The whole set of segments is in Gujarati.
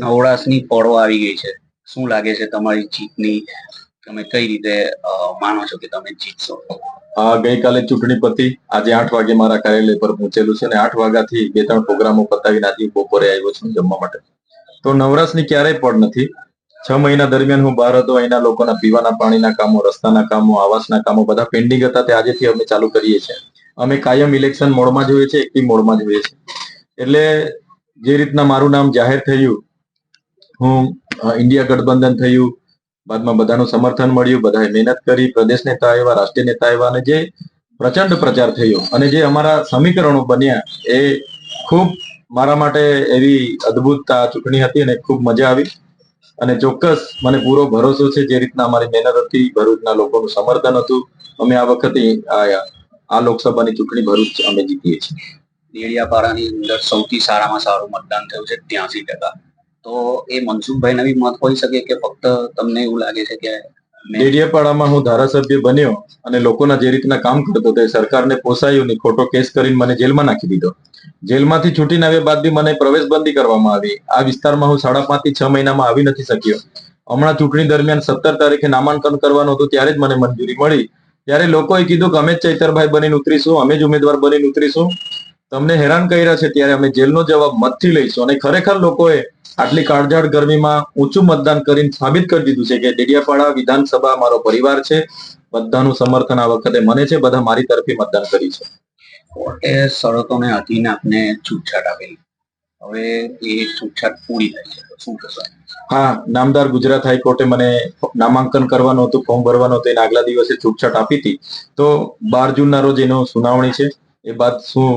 નવરાશની પળો આવી ગઈ છે. શું લાગે છે તમારી જીતની? તમે કઈ રીતે માનો છો કે તમે જીતશો? ગઈકાલે ચૂંટણી પતી. આજે આઠ વાગે મારા કાર્યાલય પર પહોંચેલું છે અને આઠ વાગ્યાથી બે ત્રણ પ્રોગ્રામો પતાવીને આજે બપોરે આવ્યો છું જમવા માટે. તો નવરાશની ક્યારેય પડ નથી. છ મહિના દરમિયાન હું બહાર હતો, અહીંના લોકોના પીવાના પાણીના કામો, રસ્તાના કામો, આવાસના કામો બધા પેન્ડિંગ હતા. તે આજેથી અમે ચાલુ કરીએ છીએ. અમે કાયમ ઇલેક્શન મોડમાં જોઈએ છે એક્ટિવ મોડમાં જોઈએ છે એટલે જે રીતના મારું નામ જાહેર થયું હું ઇન્ડિયા ગઠબંધન થયું, બાદમાં બધાનું સમર્થન મળ્યું, બધાએ મહેનત કરી, પ્રદેશ નેતા આવ્યા, રાષ્ટ્રીય નેતા આવ્યા અને જે પ્રચંડ પ્રચાર થયો અને જે અમારા સમીકરણો બન્યા એ ખૂબ મારા માટે એવી અદભુત ચૂંટણી હતી અને ખૂબ મજા આવી. અને ચોક્કસ મને પૂરો ભરોસો છે જે રીતના અમારી મહેનત હતી, ભરૂચના લોકોનું સમર્થન હતું. અમે આ વખતે આ લોકસભાની ચૂંટણી ભરૂચ અમે જીતીએ છીએ. દેડિયાપાડાની અંદર સૌથી સારામાં સારું મતદાન થયું છે ત્યાંસી ટકા. તો એ મનસુખભાઈના બી મત હોઈ શકે કે ફક્ત તમને એવું લાગે છે કે ડેડિયાપાડામાં હું ધારાસભ્ય બન્યો અને લોકોના જે રીતના કામ કરતો તે સરકારને પોસાયું નહીં ખોટો કેસ કરીને મને જેલમાં નાખી દીધો. જેલમાંથી છૂટીને આવ્યા બાદ બી મને પ્રવેશબંધી કરવામાં આવી. આ વિસ્તારમાં હું સાડા પાંચથી છ મહિનામાં આવી નથી શક્યો. હમણાં ચૂંટણી દરમિયાન સત્તર તારીખે નામાંકન કરવાનું હતું, ત્યારે જ મને મંજૂરી મળી. ત્યારે લોકોએ કીધું કે અમે જ ચૈતરભાઈ બનીને ઉતરીશું, અમે જ ઉમેદવાર બનીને ઉતરીશું. તમને હેરાન કર્યા છે ત્યારે અમે જેલનો જવાબ મતથી લઈશું. અને ખરેખર લોકોએ આટલી કાળઝાળ ગરમીમાં ઊંચું મતદાન કરીને સાબિત કરી દીધું છે કે ડેડિયાપાડા વિધાનસભા મારો પરિવાર છે. બધાનું સમર્થન આ વખતે મને છે. બધા મારી તરફી મતદાન કરી છે. કોર્ટે શરતોને અધીન આપને છૂટછાટ આપેલી. હવે એ છૂટછાટ પૂરી થઈ છે. શું થશે હા નામદાર ગુજરાત હાઈકોર્ટે મને નામાંકન કરવાનું હતું ફોર્મ ભરવાનું હતું એના આગલા દિવસે છૂટછાટ આપી હતી. તો બાર જૂનના રોજ એનો સુનાવણી છે. એ બાદ શું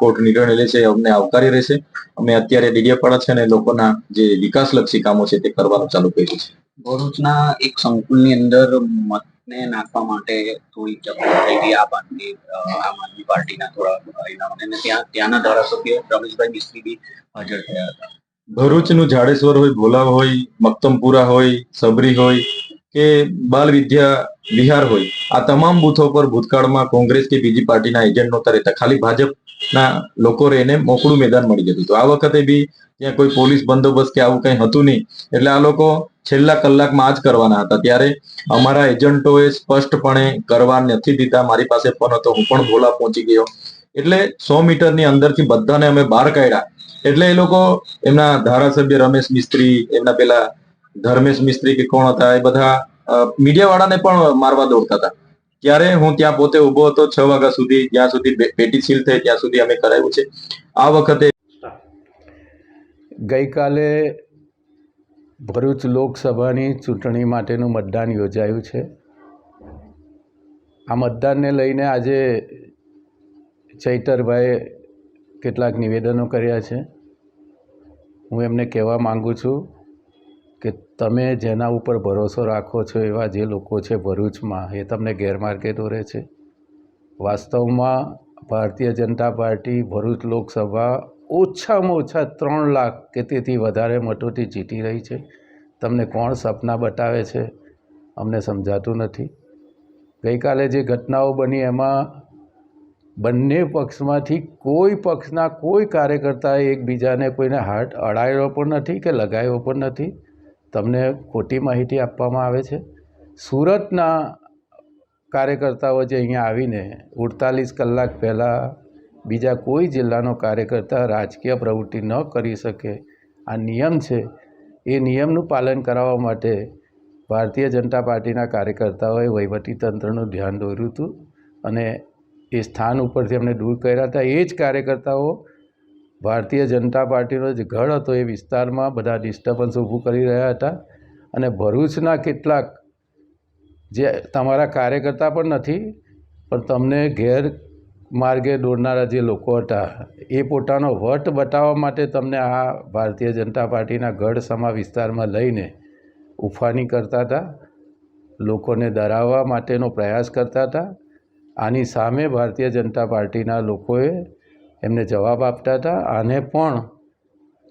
કોર્ટ નિર્ણય લે છે અમને આવકારી રહેશે. અમે અત્યારે ડેડિયાપાડા છે અને લોકોના જે વિકાસલક્ષી કામો છે તે કરવાનું ચાલુ કર્યું છે. ભરૂચના એક સંકુલની અંદર મતને નાખવા માટે થોડી ચકડા થઈ ગઈ આમ આદમી આમ આદમી પાર્ટીના થોડા પરિણામ અને ત્યાં ત્યાંના ધારાસભ્ય રમેશભાઈ મિસ્ત્રી બી હાજર થયા હતા. ભરૂચનું જાડેશ્વર હોય ભોલાવ હોય મક્તમપુરા હોય સબરી હોય કે બાલ વિદ્યા વિહાર હોય. આ તમામ બૂથો પર ભૂતકાળમાં કોંગ્રેસ કે બીજી પાર્ટીના એજન્ટ નહોતા રહેતા ખાલી ભાજપના લોકો રહીને મોકળું મેદાન મળી જતું હતું. આ વખતે બી ત્યાં કોઈ પોલીસ બંદોબસ્ત કે આવું કંઈ હતું નહીં. એટલે આ લોકો છેલ્લા કલાકમાં આ જ કરવાના હતા. ત્યારે અમારા એજન્ટોએ સ્પષ્ટપણે કરવા નથી દીધા. મારી પાસે ફોન હતો, હું પણ ભોલા પહોંચી ગયો. એટલે સો મીટરની અંદરથી બધાને અમે બહાર કાઢ્યા. એટલે એ લોકો એમના ધારાસભ્ય રમેશ મિસ્ત્રી, એમના પેલા ધર્મેશ મિસ્ત્રી કે કોણ હતા, એ બધા મીડિયા વાળાને પણ મારવા દોડતા હતા. ત્યારે હું ત્યાં પોતે ઊભો હતો, છ વાગ્યા સુધી, જ્યાં સુધી પેટી સીલ થઈ, ત્યાં સુધી અમે કરાવ્યું છે. આ વખતે ગઈકાલે ભરૂચ લોકસભાની ચૂંટણી માટેનું મતદાન યોજાયું છે. આ મતદાનને લઈને આજે ચૈતરભાઈએ કેટલાક નિવેદનો કર્યા છે. હું એમને કહેવા માગું છું કે તમે જેના ઉપર ભરોસો રાખો છો એવા જે લોકો છે ભરૂચમાં, એ તમને ગેરમાર્ગે દોરે છે? વાસ્તવમાં ભારતીય જનતા પાર્ટી ભરૂચ લોકસભા ઓછામાં ઓછા ત્રણ લાખ કે તેથી વધારે મતોથી જીતી રહી છે. તમને કોણ સપના બતાવે છે? અમને સમજાતું નથી. ગઈકાલે જે ઘટનાઓ બની એમાં બંને પક્ષમાંથી કોઈ પક્ષના કોઈ કાર્યકર્તાએ એકબીજાને કોઈને હાર્ટ અડાયો પણ નથી કે લગાવ્યો પણ નથી. તમને ખોટી માહિતી આપવામાં આવે છે? સુરતના કાર્યકર્તાઓ જે અહીંયા આવીને અડતાલીસ કલાક પહેલાં બીજા કોઈ જિલ્લાનો કાર્યકર્તા રાજકીય પ્રવૃત્તિ ન કરી શકે, આ નિયમ છે. એ નિયમનું પાલન કરાવવા માટે ભારતીય જનતા પાર્ટીના કાર્યકર્તાઓએ વહીવટીતંત્રનું ધ્યાન દોર્યું હતું અને એ સ્થાન ઉપરથી એમને દૂર કર્યા હતા. એ જ કાર્યકર્તાઓ ભારતીય જનતા પાર્ટીનો જે ગઢ હતો એ વિસ્તારમાં બધા ડિસ્ટર્બન્સ ઊભું કરી રહ્યા હતા. અને ભરૂચના કેટલાક જે તમારા કાર્યકર્તા પણ નથી, પણ તમને ગેર માર્ગે દોરનારા જે લોકો હતા, એ પોતાનો વટ બતાવવા માટે તમને આ ભારતીય જનતા પાર્ટીના ગઢ સમા વિસ્તારમાં લઈને ઉફાની કરતા હતા, લોકોને ડરાવવા માટેનો પ્રયાસ કરતા હતા. આની સામે ભારતીય જનતા પાર્ટીના લોકોએ એમને જવાબ આપતા હતા. આને પણ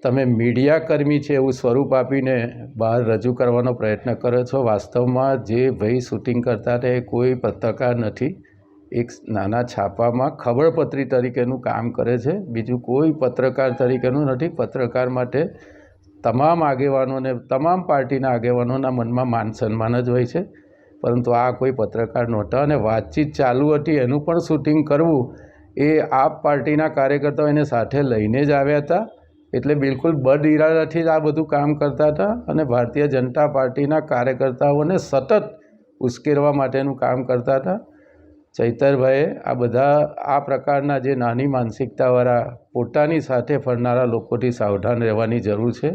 તમે મીડિયાકર્મી છે એવું સ્વરૂપ આપીને બહાર રજૂ કરવાનો પ્રયત્ન કરો છો. વાસ્તવમાં જે ભાઈ શૂટિંગ કરતા હતા એ કોઈ પત્રકાર નથી. એક નાના છાપામાં ખબરપત્રી તરીકેનું કામ કરે છે. બીજું કોઈ પત્રકાર તરીકેનું નથી. પત્રકાર માટે તમામ આગેવાનોને, તમામ પાર્ટીના આગેવાનોના મનમાં માન સન્માન જ હોય છે. પરંતુ આ કોઈ પત્રકાર નહોતા અને વાતચીત ચાલુ હતી. એનું પણ શૂટિંગ કરવું એ આપ પાર્ટીના કાર્યકર્તાઓ એને સાથે લઈને જ આવ્યા હતા. એટલે બિલકુલ બદ ઇરાદાથી જ આ બધું કામ કરતા હતા અને ભારતીય જનતા પાર્ટીના કાર્યકર્તાઓને સતત ઉશ્કેરવા માટેનું કામ કરતા હતા. ચૈતરભાઈએ આ બધા, આ પ્રકારના જે નાની માનસિકતાવાળા પોતાની સાથે ફરનારા લોકોથી સાવધાન રહેવાની જરૂર છે.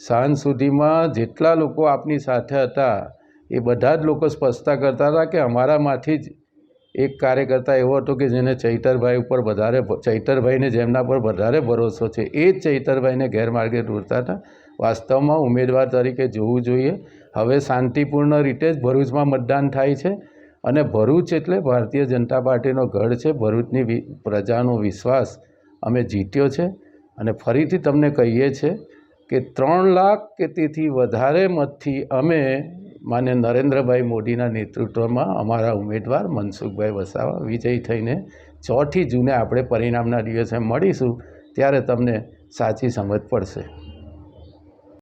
સાંજ સુધીમાં જેટલા લોકો આપની સાથે હતા, એ બધા જ લોકો સ્પષ્ટતા કરતા હતા કે અમારામાંથી જ એક કાર્યકર્તા એવો હતો કે જેને ચૈતરભાઈ ઉપર વધારે ચૈતરભાઈને જેમના પર વધારે ભરોસો છે, એ જ ચૈતરભાઈને ગેરમાર્ગે દોરતા હતા. વાસ્તવમાં ઉમેદવાર તરીકે જોવું જોઈએ. હવે શાંતિપૂર્ણ રીતે જ ભરૂચમાં મતદાન થાય છે અને ભરૂચ એટલે ભારતીય જનતા પાર્ટીનો ગઢ છે. ભરૂચની પ્રજાનો વિશ્વાસ અમે જીત્યો છે અને ફરીથી તમને કહીએ છીએ કે ત્રણ લાખ કે તેથી વધારે મતથી અમે માન્ય નરેન્દ્રભાઈ મોદીના નેતૃત્વમાં અમારા ઉમેદવાર મનસુખભાઈ વસાવા વિજયી થઈને ચોથી જૂને આપણે પરિણામના દિવસે મળીશું, ત્યારે તમને સાચી સમજ પડશે.